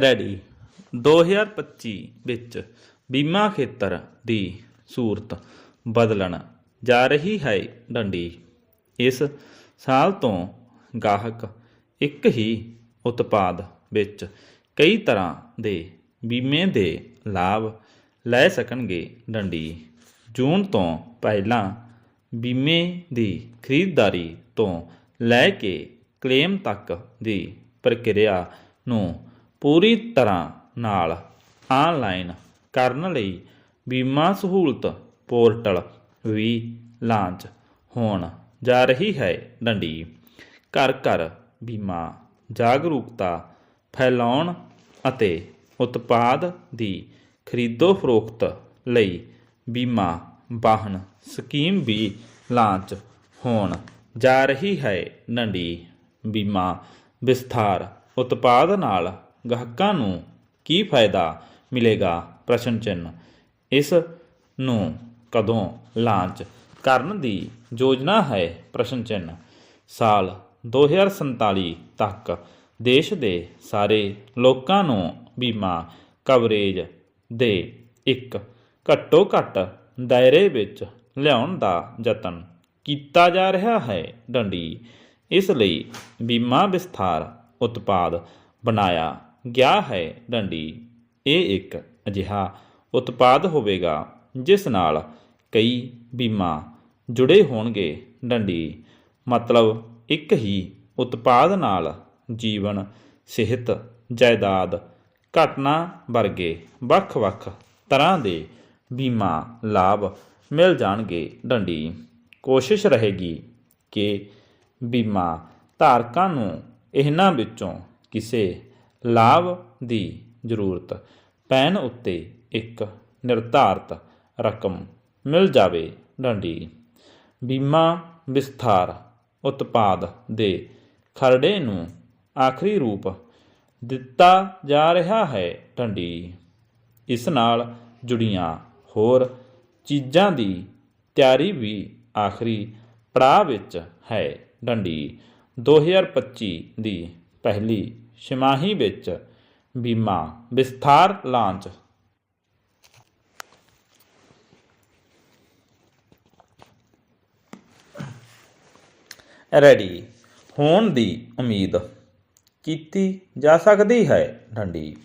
Ready. 2025 ਵਿੱਚ ਬੀਮਾ ਖੇਤਰ ਦੀ ਸੂਰਤ ਬਦਲਣ ਜਾ ਰਹੀ ਹੈ ਡੰਡੀ। ਇਸ ਸਾਲ ਤੋਂ ਗਾਹਕ ਇੱਕ ਹੀ ਉਤਪਾਦ ਵਿੱਚ ਕਈ ਤਰ੍ਹਾਂ ਦੇ ਬੀਮੇ ਦੇ ਲਾਭ ਲੈ ਸਕਣਗੇ ਡੰਡੀ। ਜੂਨ ਤੋਂ ਪਹਿਲਾਂ ਬੀਮੇ ਦੀ ਖਰੀਦਦਾਰੀ ਤੋਂ ਲੈ ਕੇ ਕਲੇਮ ਤੱਕ ਦੀ ਪ੍ਰਕਿਰਿਆ ਨੂੰ ਪੂਰੀ ਤਰ੍ਹਾਂ ਨਾਲ ਆਨਲਾਈਨ ਕਰਨ ਲਈ ਬੀਮਾ ਸਹੂਲਤ ਪੋਰਟਲ ਵੀ ਲਾਂਚ ਹੋਣ ਜਾ ਰਹੀ ਹੈ ਡੰਡੀ। ਘਰ ਘਰ ਬੀਮਾ ਜਾਗਰੂਕਤਾ ਫੈਲਾਉਣ ਅਤੇ ਉਤਪਾਦ ਦੀ ਖਰੀਦੋ ਫਰੋਖਤ ਲਈ ਬੀਮਾ ਵਾਹਨ ਸਕੀਮ ਵੀ ਲਾਂਚ ਹੋਣ ਜਾ ਰਹੀ ਹੈ ਡੰਡੀ। ਬੀਮਾ ਵਿਸਥਾਰ ਉਤਪਾਦ ਨਾਲ ਗਾਹਕਾਂ ਨੂੰ ਕੀ ਫਾਇਦਾ ਮਿਲੇਗਾ ਪ੍ਰਸ਼ਨ ਚਿੰਨ੍ਹ? ਇਸ ਨੂੰ ਕਦੋਂ ਲਾਂਚ ਕਰਨ ਦੀ ਯੋਜਨਾ ਹੈ? ਪ੍ਰਸ਼ਨ ਚਿੰਨ੍ਹ। ਸਾਲ 2047 ਤੱਕ ਦੇਸ਼ ਦੇ ਸਾਰੇ ਲੋਕਾਂ ਨੂੰ ਬੀਮਾ ਕਵਰੇਜ ਦੇ ਇੱਕ ਘੱਟੋ ਘੱਟ ਦਾਇਰੇ ਵਿੱਚ ਲਿਆਉਣ ਦਾ ਯਤਨ ਕੀਤਾ ਜਾ ਰਿਹਾ ਹੈ। ਡੰਡੀ। ਇਸ ਲਈ ਬੀਮਾ ਵਿਸਥਾਰ ਉਤਪਾਦ ਬਣਾਇਆ ਗਿਆ ਹੈ ਡੰਡੀ। ਇਹ ਇੱਕ ਅਜਿਹਾ ਉਤਪਾਦ ਹੋਵੇਗਾ, ਜਿਸ ਨਾਲ ਕਈ ਬੀਮਾ ਜੁੜੇ ਹੋਣਗੇ। ਡੰਡੀ, ਮਤਲਬ ਇੱਕ ਹੀ ਉਤਪਾਦ ਨਾਲ ਜੀਵਨ, ਸਿਹਤ, ਜਾਇਦਾਦ, ਘਟਨਾ ਵਰਗੇ ਵੱਖ-ਵੱਖ ਤਰ੍ਹਾਂ ਦੇ ਬੀਮਾ ਲਾਭ ਮਿਲ ਜਾਣਗੇ। ਡੰਡੀ, ਕੋਸ਼ਿਸ਼ ਰਹੇਗੀ ਕਿ ਬੀਮਾ ਧਾਰਕਾਂ ਨੂੰ ਇਹਨਾਂ ਵਿੱਚੋਂ ਕਿਸੇ ਲਾਭ ਦੀ ਜ਼ਰੂਰਤ। ਪੈਣ ਉੱਤੇ ਇੱਕ ਨਿਰਧਾਰਤ ਰਕਮ ਮਿਲ ਜਾਵੇ ਡੰਡੀ। ਬੀਮਾ ਵਿਸਥਾਰ ਉਤਪਾਦ ਦੇ ਖਰੜੇ ਨੂੰ ਆਖਰੀ ਰੂਪ ਦਿੱਤਾ ਜਾ ਰਿਹਾ ਹੈ ਡੰਡੀ। ਇਸ ਨਾਲ ਜੁੜੀਆਂ ਹੋਰ ਚੀਜ਼ਾਂ ਦੀ ਤਿਆਰੀ ਵੀ ਆਖਰੀ ਪੜਾਅ ਵਿੱਚ ਹੈ ਡੰਡੀ। 2025 ਦੀ ਪਹਿਲੀ ਛਮਾਹੀ ਵਿੱਚ ਬੀਮਾ, ਵਿਸਥਾਰ ਲਾਂਚ। ਰੈਡੀ। ਹੋਣ ਦੀ ਉਮੀਦ ਕੀਤੀ ਜਾ ਸਕਦੀ ਹੈ, ਡੰਡੀ।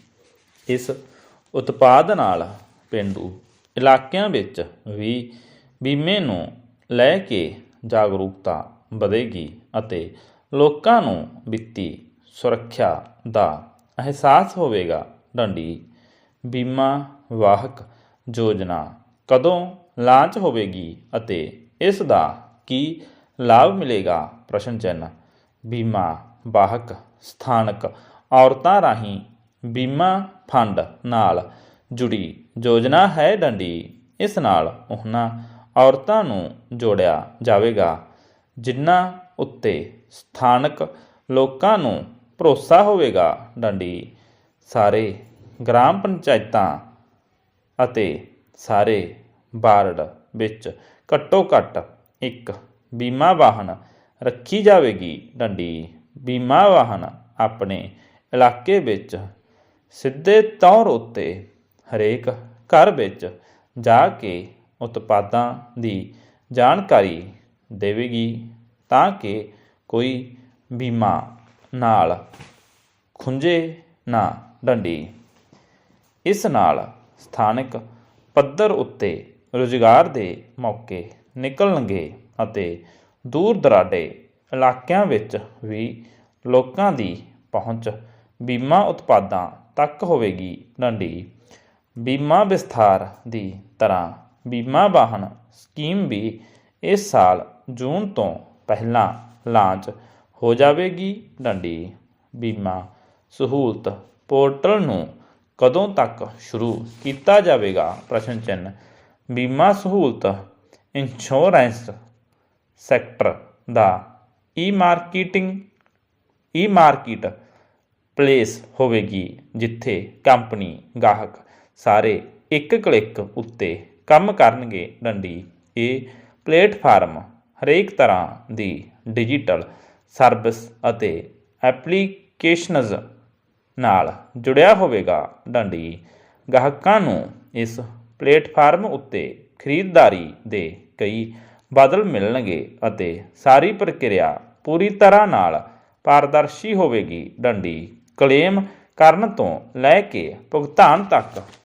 ਇਸ ਉਤਪਾਦ ਨਾਲ ਪਿੰਡੂ ਇਲਾਕਿਆਂ ਵਿੱਚ ਵੀ ਬੀਮੇ ਨੂੰ ਲੈ ਕੇ ਜਾਗਰੂਕਤਾ ਵਧੇਗੀ ਅਤੇ ਲੋਕਾਂ ਨੂੰ ਵਿੱਤੀ ਸੁਰੱਖਿਆ ਦਾ ਅਹਿਸਾਸ ਹੋਵੇਗਾ। ਡੰਡੀ, ਬੀਮਾ ਵਾਹਕ ਯੋਜਨਾ ਕਦੋਂ ਲਾਂਚ ਹੋਵੇਗੀ ਅਤੇ ਇਸ ਦਾ ਕੀ ਲਾਭ ਮਿਲੇਗਾ? ਪ੍ਰਸ਼ਨ ਚਿੰਨ੍ਹ, ਬੀਮਾ ਵਾਹਕ ਸਥਾਨਕ ਔਰਤਾਂ ਰਾਹੀਂ ਬੀਮਾ ਫੰਡ ਨਾਲ ਜੁੜੀ ਯੋਜਨਾ ਹੈ ਡੰਡੀ। ਇਸ ਨਾਲ ਉਹਨਾਂ ਔਰਤਾਂ ਨੂੰ ਜੋੜਿਆ ਜਾਵੇਗਾ, ਜਿਨ੍ਹਾਂ ਉੱਤੇ ਸਥਾਨਕ ਲੋਕਾਂ ਨੂੰ ਭਰੋਸਾ ਹੋਵੇਗਾ ਡੰਡੀ। ਸਾਰੇ ਗ੍ਰਾਮ ਪੰਚਾਇਤਾਂ ਅਤੇ ਸਾਰੇ ਬਾਰਡ ਵਿੱਚ ਘੱਟੋ ਘੱਟ ਇੱਕ ਬੀਮਾ ਵਾਹਨ ਰੱਖੀ ਜਾਵੇਗੀ ਡੰਡੀ। ਬੀਮਾ ਵਾਹਨ ਆਪਣੇ ਇਲਾਕੇ ਵਿੱਚ ਸਿੱਧੇ ਤੌਰ ਉੱਤੇ ਹਰੇਕ ਘਰ ਵਿੱਚ ਜਾ ਕੇ ਉਤਪਾਦਾਂ ਦੀ ਜਾਣਕਾਰੀ ਦੇਵੇਗੀ ਤਾਂ ਕਿ ਕੋਈ ਬੀਮਾ ਨਾਲ। ਖੁੰਝੇ ਨਾ ਡੰਡੀ। ਇਸ ਨਾਲ ਸਥਾਨਕ ਪੱਧਰ ਉੱਤੇ ਰੁਜ਼ਗਾਰ ਦੇ ਮੌਕੇ ਨਿਕਲਣਗੇ ਅਤੇ ਦੂਰ ਦਰਾਡੇ ਇਲਾਕਿਆਂ ਵਿੱਚ ਵੀ ਲੋਕਾਂ ਦੀ ਪਹੁੰਚ, ਬੀਮਾ ਉਤਪਾਦਾਂ ਤੱਕ ਹੋਵੇਗੀ ਡੰਡੀ। ਬੀਮਾ ਵਿਸਥਾਰ ਦੀ ਤਰ੍ਹਾਂ ਬੀਮਾ ਵਾਹਨ ਸਕੀਮ ਵੀ ਇਸ ਸਾਲ ਜੂਨ ਤੋਂ ਪਹਿਲਾਂ ਲਾਂਚ ਹੋ ਜਾਵੇਗੀ ਡੰਡੀ। ਬੀਮਾ ਸਹੂਲਤ ਪੋਰਟਲ ਨੂੰ ਕਦੋਂ ਤੱਕ ਸ਼ੁਰੂ ਕੀਤਾ ਜਾਵੇਗਾ? ਪ੍ਰਸ਼ਨ ਚਿੰਨ੍ਹ। ਬੀਮਾ ਸਹੂਲਤ ਇੰਸ਼ੋਰੈਂਸ ਸੈਕਟਰ ਦਾ e marketing e market place ਹੋਵੇਗੀ ਜਿੱਥੇ ਕੰਪਨੀ ਗਾਹਕ ਸਾਰੇ ਇੱਕ ਕਲਿੱਕ ਉੱਤੇ ਕੰਮ ਕਰਨਗੇ। ਡੰਡੀ, ਇਹ ਪਲੇਟਫਾਰਮ ਹਰੇਕ ਤਰ੍ਹਾਂ ਦੀ ਡਿਜੀਟਲ ਸਰਵਿਸ ਅਤੇ ਐਪਲੀਕੇਸ਼ਨਜ਼ ਨਾਲ ਜੁੜਿਆ ਹੋਵੇਗਾ ਡੰਡੀ। ਗਾਹਕਾਂ ਨੂੰ ਇਸ ਪਲੇਟਫਾਰਮ ਉੱਤੇ ਖਰੀਦਦਾਰੀ ਦੇ ਕਈ ਬਦਲ ਮਿਲਣਗੇ ਅਤੇ ਸਾਰੀ ਪ੍ਰਕਿਰਿਆ ਪੂਰੀ ਤਰ੍ਹਾਂ ਨਾਲ ਪਾਰਦਰਸ਼ੀ ਹੋਵੇਗੀ। ਡੰਡੀ ਕਲੇਮ ਕਰਨ ਤੋਂ ਲੈ ਕੇ ਭੁਗਤਾਨ ਤੱਕ